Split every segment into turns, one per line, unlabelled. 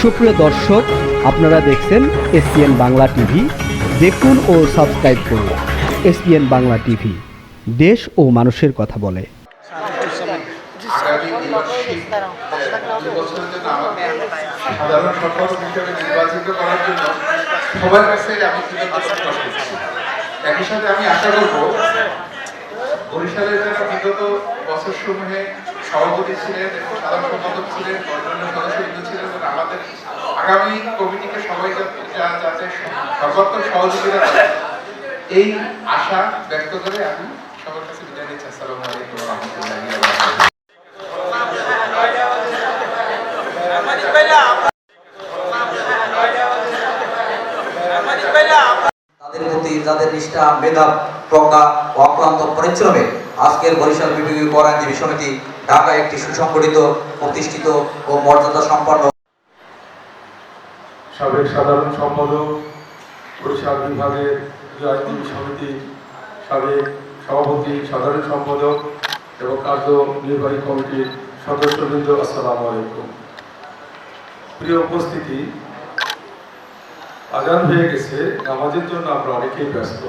সুপ্রিয় দর্শক, আপনারা দেখছেন এসপিএন বাংলা টিভি। দেখুন ও সাবস্ক্রাইব করুন এসপিএন বাংলা টিভি। দেশ ও মানুষের কথা বলে।
একই সাথে আমি আশা করব, বরিশালের যারা বিগত বছরসমূহে সভাপতি ছিলেন এবং সাধারণ সম্পাদক ছিলেন অন্যান্য সদস্যবৃন্দ ছিলেন এবং আমাদের আগামী কমিটিকে সবাই যাতে সর্বাত্মক সহযোগিতা এই আশা ব্যক্ত করে আমি সবার কাছে বিদায় নিচ্ছি। আসসালামু আলাইকুম রহমতুল্লাহ
তাদের প্রতি যাদের নিষ্ঠা, মেধা প্রজ্ঞা ও অক্লান্ত পরিশ্রমে আজকের বরিশাল বিভাগীয় কর আইনজীবী সমিতি ঢাকা একটি সুসংগঠিত, প্রতিষ্ঠিত ও মর্যাদা সম্পন্ন
সাবেক সাধারণ সম্পাদক বরিশাল বিভাগের আইনজীবী সমিতি সাবেক সভাপতি, সাধারণ সম্পাদক এবং কার্যনির্বাহী কমিটির সদস্যবৃন্দ, আসসালামু আলাইকুম। প্রিয় উপস্থিতি, আজান হয়ে গেছে, নামাজের জন্য আমরা অনেকেই ব্যস্ত।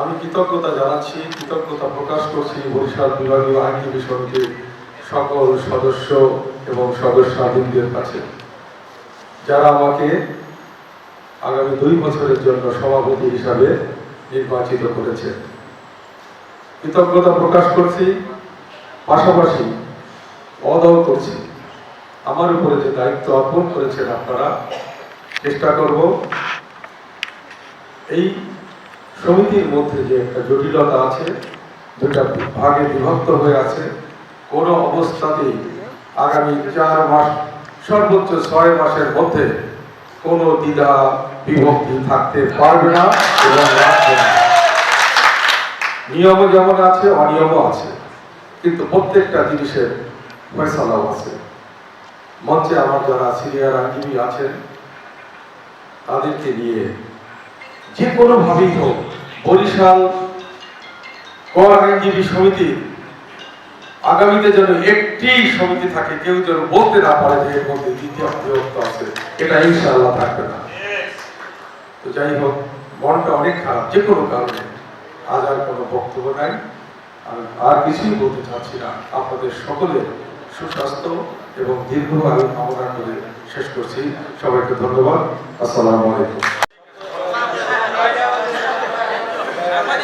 আমি কৃতজ্ঞতা জানাচ্ছি, কৃতজ্ঞতা প্রকাশ করছি বরিশাল বিভাগীয় আইন সমিতির সকল সদস্য এবং সদস্যবৃন্দের কাছে। যারা আমাকে আগামী দুই বছরের জন্য সভাপতি হিসাবে নির্বাচিত করেছে কৃতজ্ঞতা প্রকাশ করছি, পাশাপাশি অদল করছি। আমার উপরে যে দায়িত্ব অর্পণ করেছেন আপনারা, চেষ্টা করব এই সমিতির মধ্যে যে একটা জটিলতা আছে দুটা ভাগে বিভক্ত হয়ে আছে, কোনো অবস্থাতেই আগামী চার মাস, সর্বোচ্চ ছয় মাসের মধ্যে কোনো দ্বিধা বিভক্তি থাকতে পারবে না এবং নিয়ম যেমন আছে, অনিয়মও আছে, কিন্তু প্রত্যেকটা জিনিসের ফয়সালাও আছে। মঞ্চে আমার যারা সিনিয়র আইনজীবী আছেন, তাদেরকে নিয়ে যে কোনোভাবেই হোক, বরিশাল কর সমিতি আগামীতে যেন একটি সমিতি থাকে, কেউ যেন বলতে না পারে যে এর মধ্যে দ্বিতীয় বিভক্ত আছে, এটা ইনশাআল্লাহ থাকবে না। তো যাই হোক, মনটা অনেক খারাপ, যে কোনো কারণে। আজ আর কোনো বক্তব্য নাই। আমি আর কিছুই বলতে চাচ্ছি না। আপনাদের সকলের সুস্বাস্থ্য এবং দীর্ঘ আয়ু কামনা করে শেষ করছি। সবাইকে ধন্যবাদ। আসসালামু আলাইকুম।